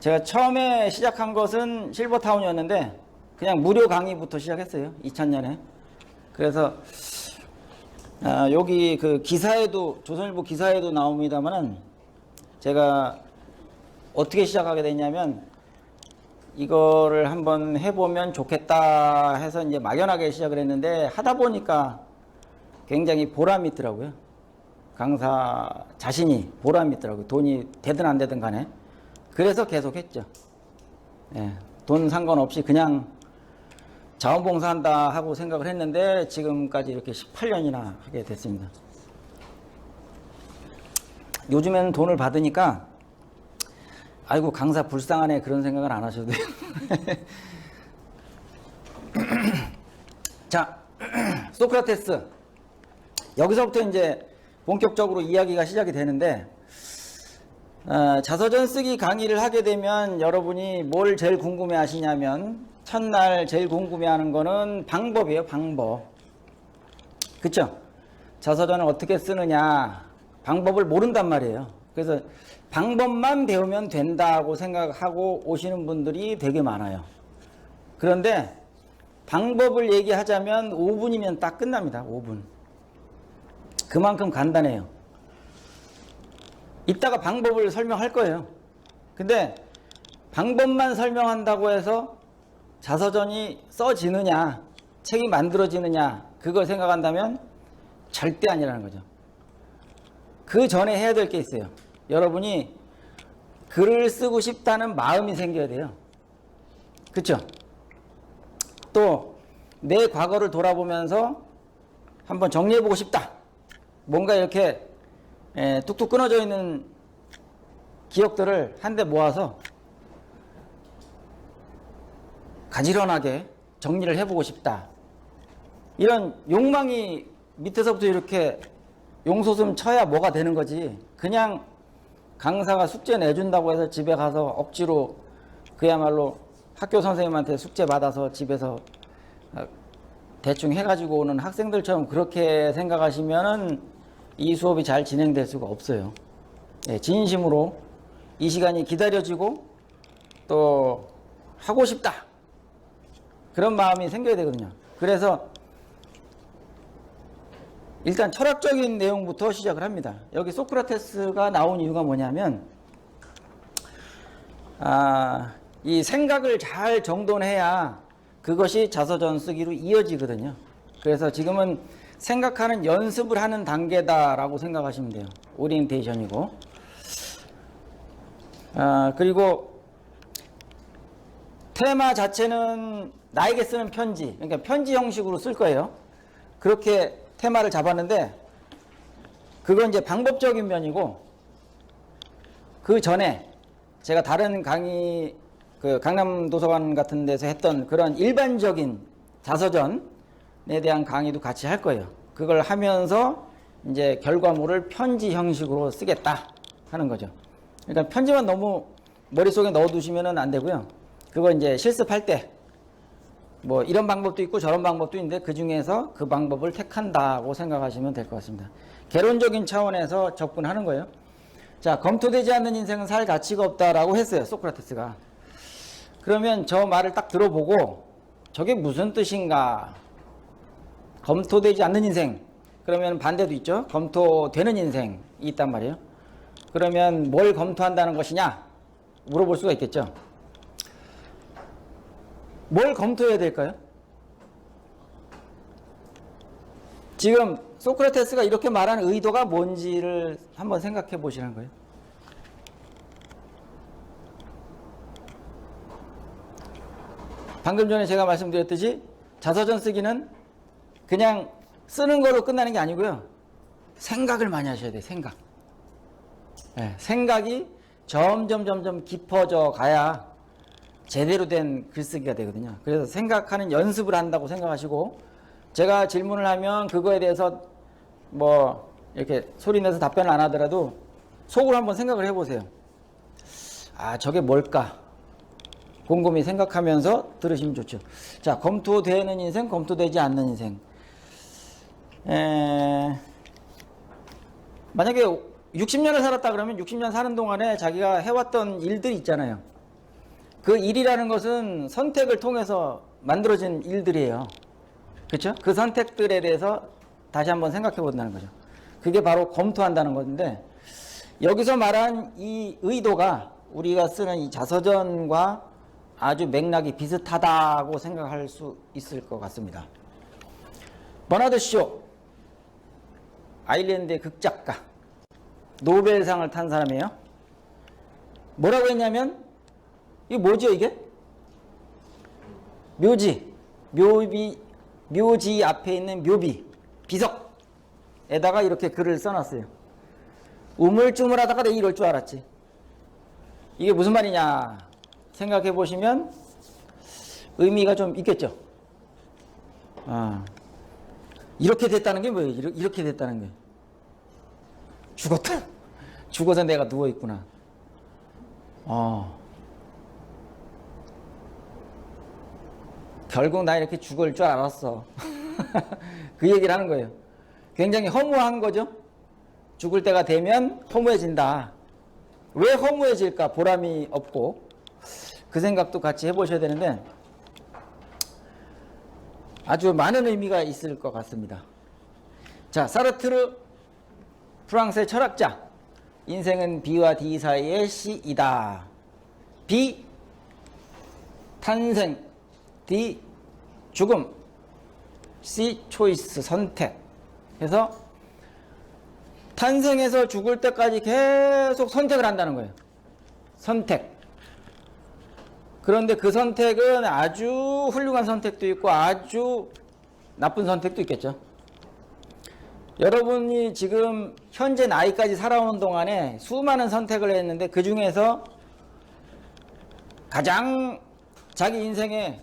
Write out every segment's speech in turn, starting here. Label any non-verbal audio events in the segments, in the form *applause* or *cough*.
제가 처음에 시작한 것은 실버타운이었는데 그냥 무료 강의부터 시작했어요. 2000년에. 그래서 아, 여기 그 기사에도 조선일보 기사에도 나옵니다만은 제가 어떻게 시작하게 됐냐면 이거를 한번 해보면 좋겠다 해서 이제 막연하게 시작을 했는데 하다 보니까 굉장히 보람이 있더라고요. 강사 자신이 보람이 있더라고요. 돈이 되든 안 되든 간에. 그래서 계속 했죠. 예, 돈 상관없이 그냥 자원봉사한다 하고 생각을 했는데 지금까지 이렇게 18년이나 하게 됐습니다. 요즘에는 돈을 받으니까 아이고 강사 불쌍하네 그런 생각을 안 하셔도 돼요. *laughs* 자, 소크라테스 여기서부터 이제 본격적으로 이야기가 시작이 되는데 어, 자서전 쓰기 강의를 하게 되면 여러분이 뭘 제일 궁금해 하시냐면 첫날 제일 궁금해 하는 거는 방법이에요, 방법. 그쵸? 자서전을 어떻게 쓰느냐, 방법을 모른단 말이에요. 그래서 방법만 배우면 된다고 생각하고 오시는 분들이 되게 많아요. 그런데 방법을 얘기하자면 5분이면 딱 끝납니다, 5분. 그만큼 간단해요. 이따가 방법을 설명할 거예요. 근데 방법만 설명한다고 해서 자서전이 써지느냐, 책이 만들어지느냐, 그걸 생각한다면 절대 아니라는 거죠. 그 전에 해야 될 게 있어요. 여러분이 글을 쓰고 싶다는 마음이 생겨야 돼요. 그쵸? 또, 내 과거를 돌아보면서 한번 정리해보고 싶다. 뭔가 이렇게 에, 뚝뚝 끊어져 있는 기억들을 한데 모아서 가지런하게 정리를 해보고 싶다. 이런 욕망이 밑에서부터 이렇게 용솟음 쳐야 뭐가 되는 거지. 그냥 강사가 숙제 내준다고 해서 집에 가서 억지로 그야말로 학교 선생님한테 숙제 받아서 집에서 어, 대충 해가지고 오는 학생들처럼 그렇게 생각하시면은 이 수업이 잘 진행될 수가 없어요. 예, 진심으로 이 시간이 기다려지고 또 하고 싶다. 그런 마음이 생겨야 되거든요. 그래서 일단 철학적인 내용부터 시작을 합니다. 여기 소크라테스가 나온 이유가 뭐냐면, 아, 이 생각을 잘 정돈해야 그것이 자서전 쓰기로 이어지거든요. 그래서 지금은 생각하는 연습을 하는 단계다라고 생각하시면 돼요. 오리엔테이션이고. 아, 그리고 테마 자체는 나에게 쓰는 편지, 그러니까 편지 형식으로 쓸 거예요. 그렇게 테마를 잡았는데, 그건 이제 방법적인 면이고, 그 전에 제가 다른 강의, 그 강남 도서관 같은 데서 했던 그런 일반적인 자서전에 대한 강의도 같이 할 거예요. 그걸 하면서 이제 결과물을 편지 형식으로 쓰겠다 하는 거죠. 그러니까 편지만 너무 머릿속에 넣어두시면 안 되고요. 그거 이제 실습할 때 뭐 이런 방법도 있고 저런 방법도 있는데 그 중에서 그 방법을 택한다고 생각하시면 될 것 같습니다. 개론적인 차원에서 접근하는 거예요. 자, 검토되지 않는 인생은 살 가치가 없다라고 했어요. 소크라테스가. 그러면 저 말을 딱 들어보고 저게 무슨 뜻인가? 검토되지 않는 인생. 그러면 반대도 있죠. 검토되는 인생이 있단 말이에요. 그러면 뭘 검토한다는 것이냐? 물어볼 수가 있겠죠. 뭘 검토해야 될까요? 지금 소크라테스가 이렇게 말하는 의도가 뭔지를 한번 생각해 보시는 거예요. 방금 전에 제가 말씀드렸듯이 자서전 쓰기는 그냥 쓰는 거로 끝나는 게 아니고요. 생각을 많이 하셔야 돼요. 생각. 네, 생각이 점점 점점 깊어져 가야 제대로 된 글쓰기가 되거든요. 그래서 생각하는 연습을 한다고 생각하시고 제가 질문을 하면 그거에 대해서 뭐 이렇게 소리 내서 답변을 안 하더라도 속으로 한번 생각을 해보세요. 아, 저게 뭘까? 곰곰이 생각하면서 들으시면 좋죠. 자, 검토되는 인생, 검토되지 않는 인생. 에... 만약에 60년을 살았다 그러면 60년 사는 동안에 자기가 해왔던 일들이 있잖아요. 그 일이라는 것은 선택을 통해서 만들어진 일들이에요. 그렇죠? 그 선택들에 대해서 다시 한번 생각해 본다는 거죠. 그게 바로 검토한다는 건데 여기서 말한 이 의도가 우리가 쓰는 이 자서전과 아주 맥락이 비슷하다고 생각할 수 있을 것 같습니다. 버나드 쇼 아일랜드의 극작가 노벨상을 탄 사람이에요. 뭐라고 했냐면 이게 뭐죠 이게? 묘지 묘비 묘지 앞에 있는 묘비 비석에다가 이렇게 글을 써놨어요. 우물쭈물하다가 내 이럴 줄 알았지. 이게 무슨 말이냐 생각해 보시면 의미가 좀 있겠죠. 아, 이렇게 됐다는 게 뭐예요? 이렇- 이렇게 됐다는 게 죽었다. 죽어서 내가 누워 있구나. 어. 결국 나 이렇게 죽을 줄 알았어. *laughs* 그 얘기를 하는 거예요. 굉장히 허무한 거죠. 죽을 때가 되면 허무해진다. 왜 허무해질까? 보람이 없고. 그 생각도 같이 해보셔야 되는데, 아주 많은 의미가 있을 것 같습니다. 자, 사르트르, 프랑스의 철학자. 인생은 B와 D 사이의 C이다. B, 탄생. D, 죽음. C, 초이스, 선택. 그래서 탄생해서 죽을 때까지 계속 선택을 한다는 거예요. 선택. 그런데 그 선택은 아주 훌륭한 선택도 있고 아주 나쁜 선택도 있겠죠. 여러분이 지금 현재 나이까지 살아오는 동안에 수많은 선택을 했는데 그 중에서 가장 자기 인생의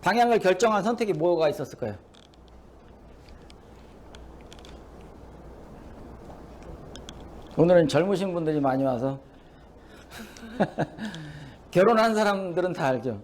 방향을 결정한 선택이 뭐가 있었을까요? 오늘은 젊으신 분들이 많이 와서 *laughs* 결혼한 사람들은 다 알죠.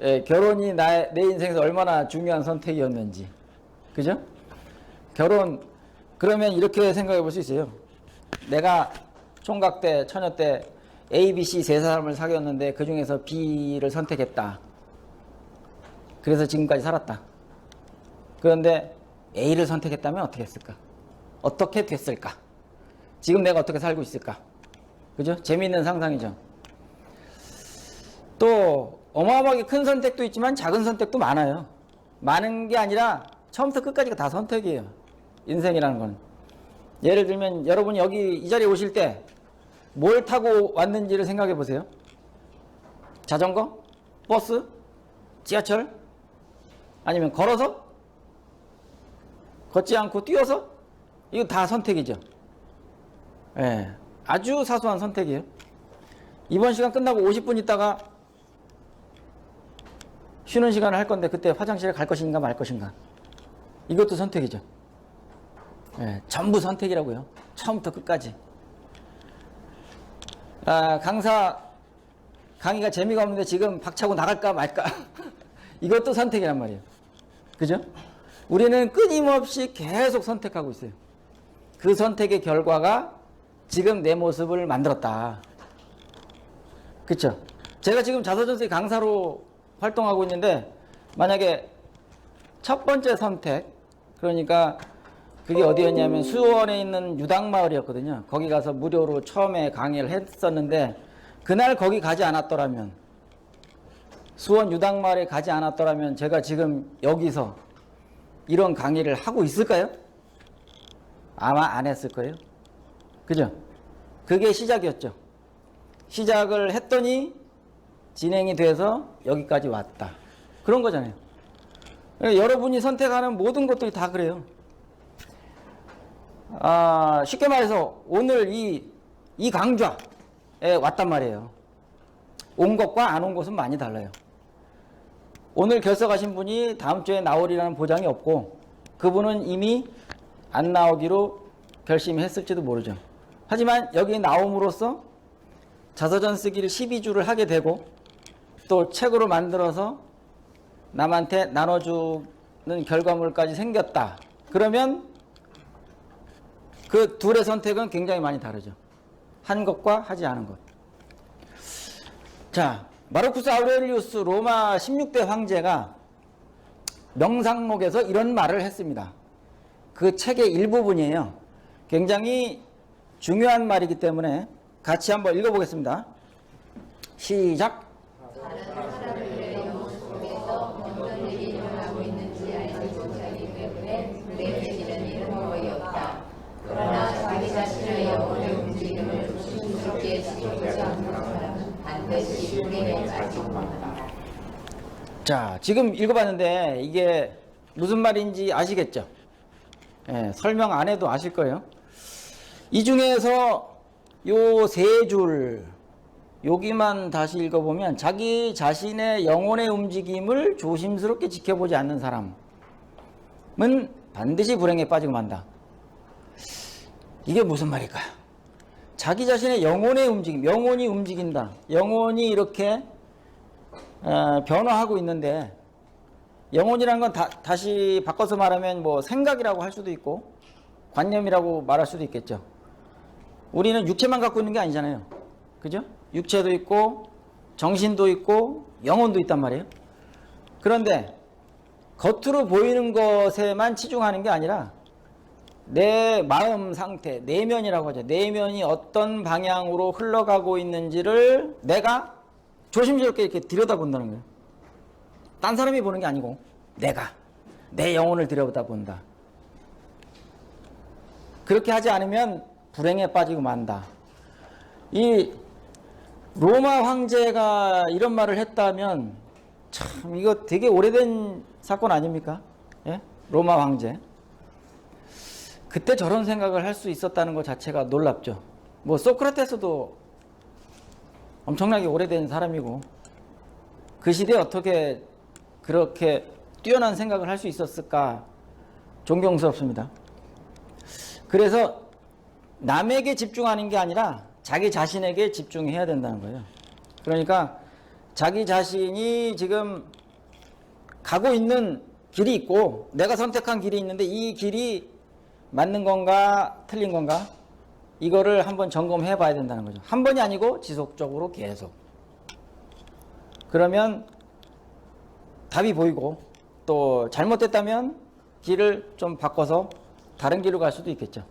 예, 결혼이 나, 내 인생에서 얼마나 중요한 선택이었는지. 그죠? 결혼, 그러면 이렇게 생각해 볼 수 있어요. 내가 총각 때, 처녀 때 A, B, C 세 사람을 사귀었는데 그 중에서 B를 선택했다. 그래서 지금까지 살았다. 그런데 A를 선택했다면 어떻게 했을까? 어떻게 됐을까? 지금 내가 어떻게 살고 있을까? 그죠? 재미있는 상상이죠. 또 어마어마하게 큰 선택도 있지만 작은 선택도 많아요. 많은 게 아니라 처음부터 끝까지가 다 선택이에요. 인생이라는 건. 예를 들면 여러분이 여기 이 자리에 오실 때 뭘 타고 왔는지를 생각해 보세요. 자전거? 버스? 지하철? 아니면 걸어서? 걷지 않고 뛰어서? 이거 다 선택이죠. 예. 아주 사소한 선택이에요. 이번 시간 끝나고 50분 있다가 쉬는 시간을 할 건데 그때 화장실에 갈 것인가 말 것인가. 이것도 선택이죠. 예, 전부 선택이라고요. 처음부터 끝까지. 아, 강사 강의가 재미가 없는데 지금 박차고 나갈까 말까. *laughs* 이것도 선택이란 말이에요. 그죠? 우리는 끊임없이 계속 선택하고 있어요. 그 선택의 결과가 지금 내 모습을 만들었다. 그쵸? 제가 지금 자서전서의 강사로 활동하고 있는데, 만약에 첫 번째 선택, 그러니까 그게 어디였냐면 수원에 있는 유당마을이었거든요. 거기 가서 무료로 처음에 강의를 했었는데, 그날 거기 가지 않았더라면, 수원 유당마을에 가지 않았더라면 제가 지금 여기서 이런 강의를 하고 있을까요? 아마 안 했을 거예요. 그죠? 그게 시작이었죠. 시작을 했더니 진행이 돼서 여기까지 왔다. 그런 거잖아요. 그러니까 여러분이 선택하는 모든 것들이 다 그래요. 아, 쉽게 말해서 오늘 이, 이 강좌에 왔단 말이에요. 온 것과 안 온 것은 많이 달라요. 오늘 결석하신 분이 다음 주에 나오리라는 보장이 없고 그분은 이미 안 나오기로 결심했을지도 모르죠. 하지만 여기 나옴으로써 자서전 쓰기를 12주를 하게 되고 또 책으로 만들어서 남한테 나눠주는 결과물까지 생겼다. 그러면 그 둘의 선택은 굉장히 많이 다르죠. 한 것과 하지 않은 것. 자, 마르쿠스 아우렐리우스 로마 16대 황제가 명상록에서 이런 말을 했습니다. 그 책의 일부분이에요. 굉장히 중요한 말이기 때문에 같이 한번 읽어보겠습니다. 시작. 그러나 자기 자신의 영혼의 움직임을 조심스럽게 지켜보지 않는 사람은 반드시 불행에 것이다. 자, 지금 읽어봤는데 이게 무슨 말인지 아시겠죠? 예, 설명 안 해도 아실 거예요. 이 중에서 요 세 줄, 여기만 다시 읽어보면 자기 자신의 영혼의 움직임을 조심스럽게 지켜보지 않는 사람은 반드시 불행에 빠지고 만다. 이게 무슨 말일까요? 자기 자신의 영혼의 움직임, 영혼이 움직인다. 영혼이 이렇게 어, 변화하고 있는데 영혼이란 건 다, 다시 바꿔서 말하면 뭐 생각이라고 할 수도 있고 관념이라고 말할 수도 있겠죠. 우리는 육체만 갖고 있는 게 아니잖아요. 그죠? 육체도 있고 정신도 있고 영혼도 있단 말이에요. 그런데 겉으로 보이는 것에만 치중하는 게 아니라 내 마음 상태, 내면이라고 하죠. 내면이 어떤 방향으로 흘러가고 있는지를 내가 조심스럽게 이렇게 들여다본다는 거예요. 딴 사람이 보는 게 아니고 내가 내 영혼을 들여다본다. 그렇게 하지 않으면 불행에 빠지고 만다. 이 로마 황제가 이런 말을 했다면 참 이거 되게 오래된 사건 아닙니까? 예? 로마 황제. 그때 저런 생각을 할 수 있었다는 것 자체가 놀랍죠. 뭐 소크라테스도 엄청나게 오래된 사람이고 그 시대에 어떻게 그렇게 뛰어난 생각을 할 수 있었을까 존경스럽습니다. 그래서 남에게 집중하는 게 아니라 자기 자신에게 집중해야 된다는 거예요. 그러니까 자기 자신이 지금 가고 있는 길이 있고 내가 선택한 길이 있는데 이 길이 맞는 건가 틀린 건가 이거를 한번 점검해 봐야 된다는 거죠. 한 번이 아니고 지속적으로 계속. 그러면 답이 보이고 또 잘못됐다면 길을 좀 바꿔서 다른 길로 갈 수도 있겠죠.